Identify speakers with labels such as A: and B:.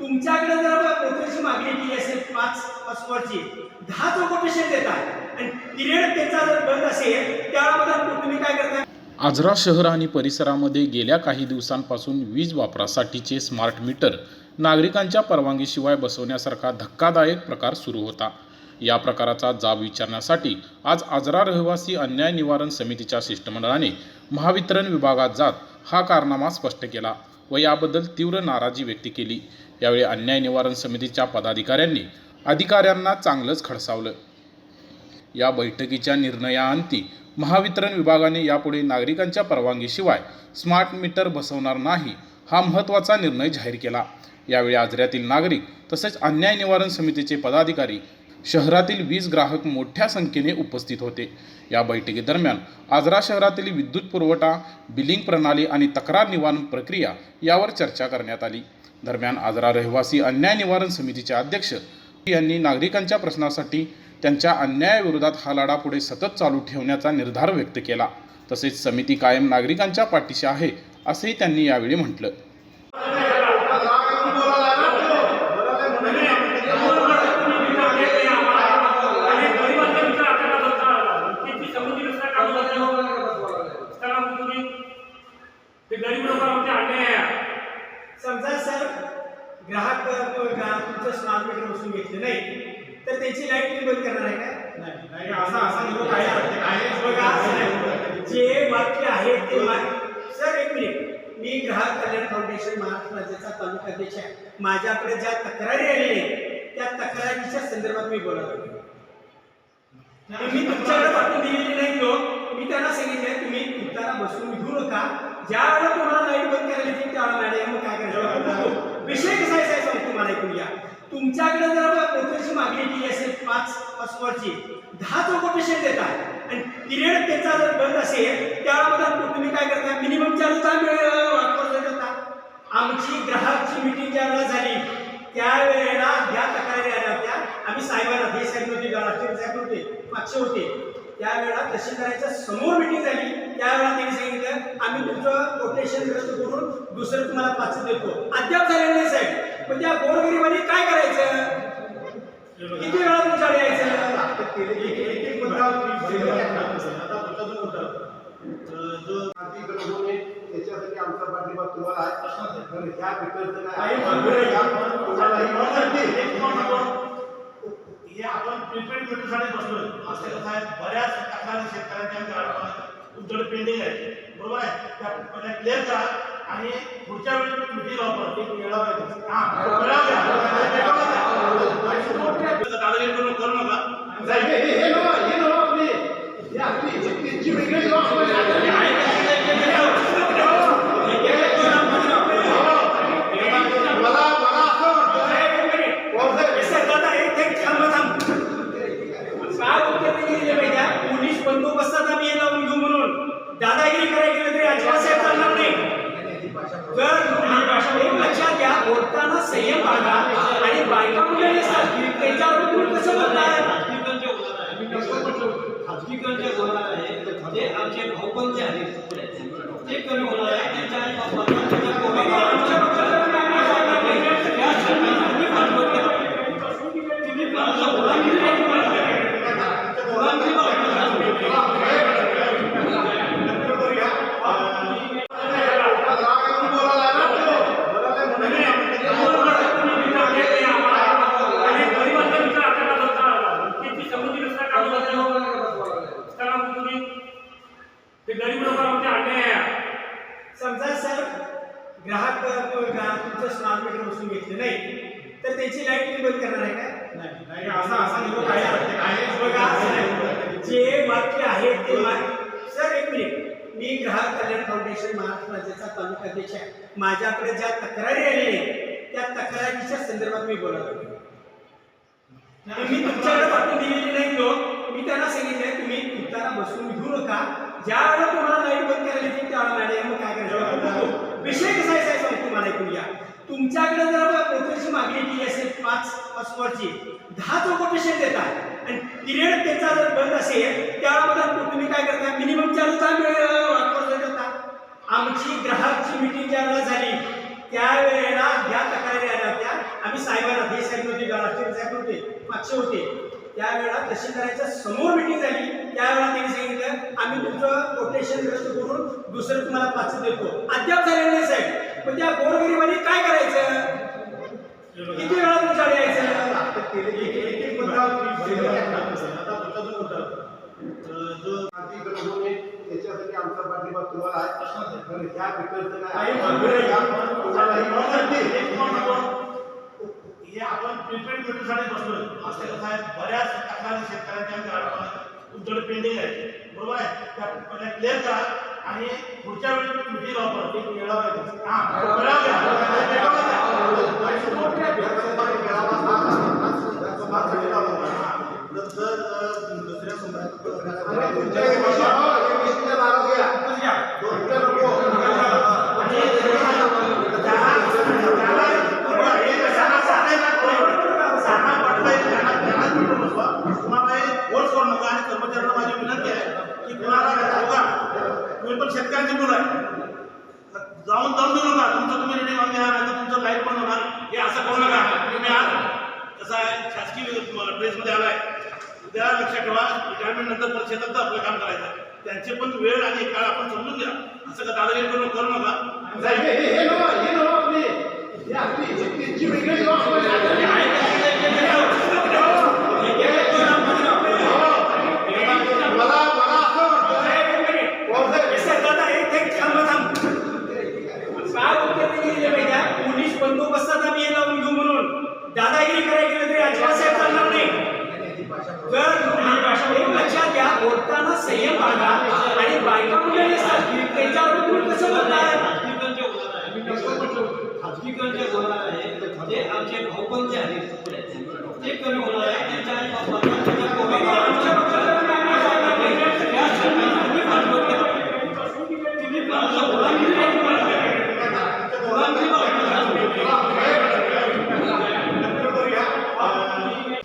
A: तुमच्याकडे जर कोटेशन मागणी केली असेल पाच पाच वरची दहा जो कोटेशन देतात आणि पिरियड त्याचा जर बंद असेल त्यामध्ये तुम्ही काय करता
B: आजरा शहर आणि परिसरामध्ये गेल्या काही दिवसांपासून वीज वापरासाठीचे स्मार्ट मीटर नागरिकांच्या परवानगीशिवाय बसवण्यासारखा धक्कादायक प्रकार सुरू होता. या प्रकाराचा जाब विचारण्यासाठी आज आजरा रहिवासी अन्याय निवारण समितीच्या शिष्टमंडळाने महावितरण विभागात जात हा कारनामा स्पष्ट केला व याबद्दल तीव्र नाराजी व्यक्त केली. यावेळी अन्याय निवारण समितीच्या पदाधिकाऱ्यांनी अधिकाऱ्यांना चांगलंच खडसावलं. या बैठकीच्या निर्णयाअंती महावितरण विभागाने यापुढे नागरिकांच्या परवानगीशिवाय स्मार्ट मीटर बसवणार नाही हा महत्त्वाचा निर्णय जाहीर केला. यावेळी आजऱ्यातील नागरिक तसेच अन्याय निवारण समितीचे पदाधिकारी शहरातील वीज ग्राहक मोठ्या संख्येने उपस्थित होते. या बैठकीदरम्यान आजरा शहरातील विद्युत पुरवठा बिलिंग प्रणाली आणि तक्रार निवारण प्रक्रिया यावर चर्चा करण्यात आली. दरम्यान आजरा रहिवासी अन्याय निवारण समितीचे अध्यक्ष यांनी नागरिकांच्या प्रश्नासाठी त्यांच्या अन्यायाविरोधात हा लढा पुढे सतत चालू ठेवण्याचा निर्धार व्यक्त केला. तसेच समिती कायम नागरिकांच्या पाठीशी आहे असेही त्यांनी यावेळी म्हटलं
C: गरीब लोकांवरती अन्याय आहे
A: समजा सर ग्राहक अ, ग्राहक तुमचं स्मार्ट मीटर बसून घेतले नाही तर त्यांची लाइट तुम्ही बंद करणार आहे का?
D: असा असा निरोप आहे. आहे.
A: बघा जे वाक्य आहे ते वाक्य. सर एक मिनिट मी ग्राहक कल्याण फाउंडेशन महाराष्ट्र राज्याचा तालुका अध्यक्ष आहे. माझ्याकडे ज्या तक्रारी आलेल्या आहेत त्या तक्रारीच्या संदर्भात मी बोलत होतो मी तुमच्याकडे पाठवून दिलेली नाही लोक. मी त्यांना सांगितलं तुम्ही तुतारा बसून घेऊ नका. ज्या वेळेला तुम्हाला लाइट बंद करायला येतील त्यावेळेला मॅडम काय करायचं विषय कसा आहे साहेब सांगतो मला ऐकून घ्या तुमच्याकडे जर कोटेशन मागणी केली असेल पाच पासवर्डची दहा जो कोटेशन देतात आणि पिरियड त्याचा जर बंद असेल त्यामध्ये तुम्ही काय करता मिनिमम चार्ज काय वापर करता आमची ग्राहकची मिटिंग ज्यावेळेला झाली त्यावेळेला ज्या तक्रारी आल्या होत्या आम्ही साहेबांना हे साहेब होते राष्ट्रीय साहेब होते पाचशे होते. त्यावेळेला तहसीलदाराच्या समोर मिटिंग झाली. त्यावेळेला त्यांनी सांगितलं आम्ही तुमचं कोटेशन रद्द करून दुसरं तुम्हाला पाच देतो अद्याप झालेलं नाही साहेब पण त्या गोरगरिबांनी काय करायचं किती वेळा तुमच्याकडे यायचं
D: एक एक मुद्दा आता पुढचा जो मुद्दा अं, किती वेळा होणे यायचं आमचा पाठिंबा तुम्हाला आहे ह्या हे
C: आपण प्रिपेड मीटरसाठी बसलोय असं कसं आहे बऱ्याच तक्रारी शेतकऱ्यांच्या तुमच्याकडे पेंडिंग आहे बरोबर आहे त्या पहिल्या क्लिअर करा आणि पुढच्या वेळी मीटिंग वापर
D: मेळावा आहे.
C: हा मेळावा घ्या. दादागिरी करू करू नका
D: साहेब, हे- हे- हे नव्ह, हे नव्ह आपली. हे आपली व्यक्तीची वेगळी जबाबदारी आहे. मला मला असं वाटतं
A: सर, दादा, एक- एक थांब, थांब. काय उत्तर नाही दिले पाहिजे पोलीस बंदोबस्तात आम्ही हे लावून घेऊ म्हणून दादागिरी करायला गेलं तरी अजिबात साहेब चालणार नाही जर तुम्ही एक लक्षात घ्या बोलताना संयम बाळगा आणि बायका मुली असतात त्यांच्यावर तुम्ही कसं बोलताय
E: खाजगीकरणचे होणार आहे ते आमचे भाऊबंद जे आहेत. ते कमी होणार आहे त्यांच्या आई बापांना त्यांच्या पोरांना आमच्या पक्षाला काय नाही सांगणार नाही. या सर्वांना पाठबळ केलं. तुम्ही पण आमच्या मुलांनी मुलांची
C: गरीब लोकांवरती अन्याय आहे
A: समजा सर ग्राहक अ, ग्राहक तुमचं स्मार्ट मीटर बसून घेतले नाही. तर त्यांची लाइट बंद करणार आहे का
D: नाही, असा असा निरोप आहे. आहे
A: बघा जे वाक्य आहे ते सर एक मिनिट. मी ग्राहक कल्याण फाउंडेशन महाराष्ट्र राज्याचा तालुका अध्यक्ष आहे. माझ्याकडे ज्या तक्रारी आलेल्या आहेत त्या तक्रारीच्या संदर्भात मी बोलत होतो मी तुमच्याकडे पाठवून दिलेली नाही लोक मी त्यांना सांगितलं तुम्ही तुतारा बसून घेऊ नका. ज्या वेळेला तुम्हाला लाइट बंद करायला येतील त्यावेळेला मॅडम काय करायचं विषय कसा आहे साहेब सांगतो मला ऐकून घ्या तुमच्याकडे जर कोटेशन मागणी केली वरची दहा जो कोटेशन देतात आणि पिरियड त्यांचा जर बंद असेल त्यावेळेला तुम्ही काय करता मिनिमम चार्ज करता आमची ग्राहकची मीटिंग ज्या वेळेला झाली त्यावेळेला ह्या तक्रारी आल्या होत्या. आम्ही साहेबांना हे साहेब होते राष्ट्रीय साहेब होते मागचे होते. त्यावेळेला तहसीलदाराच्या समोर मीटिंग झाली. त्यावेळेला त्यांनी सांगितलं आम्ही तुमचं कोटेशन रद्द करून दुसरं तुम्हाला पाच देतो. अद्याप झालेलं नाही साहेब. पण त्या गोरगरिबांनी काय करायचं किती वेळा तुमच्या यायचं?
D: जो त्याच्यासाठी आमचा पाठिंबा तुम्हाला आहे ह्या काय
C: हे. आपण प्रिपेड मीटरसाठी बसलोय असं कसं आहे बऱ्याच तक्रारी शेतकऱ्यांच्या आमच्या तुमच्याकडे पेंडिंग आहे बरोबर आहे त्या पहिल्या क्लिअर करा आणि पुढच्या वेळी तुम्ही वापर
D: मेळावा
C: घ्या. मेळावा घ्या.
D: विधानसभा झालेला होता. तर जर, अं, दुसऱ्या समुदायात- आणि तुमच्या एक विषय- एक विषय नाराज घ्या. दोनच्या नको.
C: आणि ज्याला- ज्याला- हे ज्याला साधे ना कोणी- साधा पडता येईल, त्याला- त्यालाच मीटर बसवा. तुम्हाला हे फोर्स करू नका आणि कर्मचाऱ्यांना माझी विनंती आहे की कुणाला बघा तुम्ही पण शेतकऱ्यांची मुलं आहे जाऊन दम देऊ नका तुमचं तुम्ही रेडी मागणी नाही तर तुमचं लाइट बंद होणार. हे असं करू नका. तुम्ही आज कसं आहे शासकीय ड्रेसमध्ये आलाय. उद्या लक्षात ठेवा रिटायरमेंट नंतर शेतात आपलं काम करायचं त्यांचे पण वेळ आणि काळ आपण समजून घ्या. असं का दादागिरी करून करू नका
D: हे- हे- हे नव्हं, हे नव्हं आपली. हे आपली त्यांची वेगळी नव्हं आपण. मला मला असं वाटतं कोणतं-
A: सर, दादा, एक- एक थांब, थांब. काय उत्तर ते दिले पाहिजे हा? पोलीस बंदोबस्तात आम्ही हे लावून घेऊ म्हणून. दादागिरी करायला गेलं तरी अजिबात साहेब चालणार नाही. तर लक्षात घ्या बोलताना संयम बाळगा आणि बायका मुलं त्यांच्यावर तुम्ही कसं बोलणार
E: खाजगीकरण जे होणार आहे जे ते आमचे भाऊबंद जे आहेत ते कमी होणार आहे.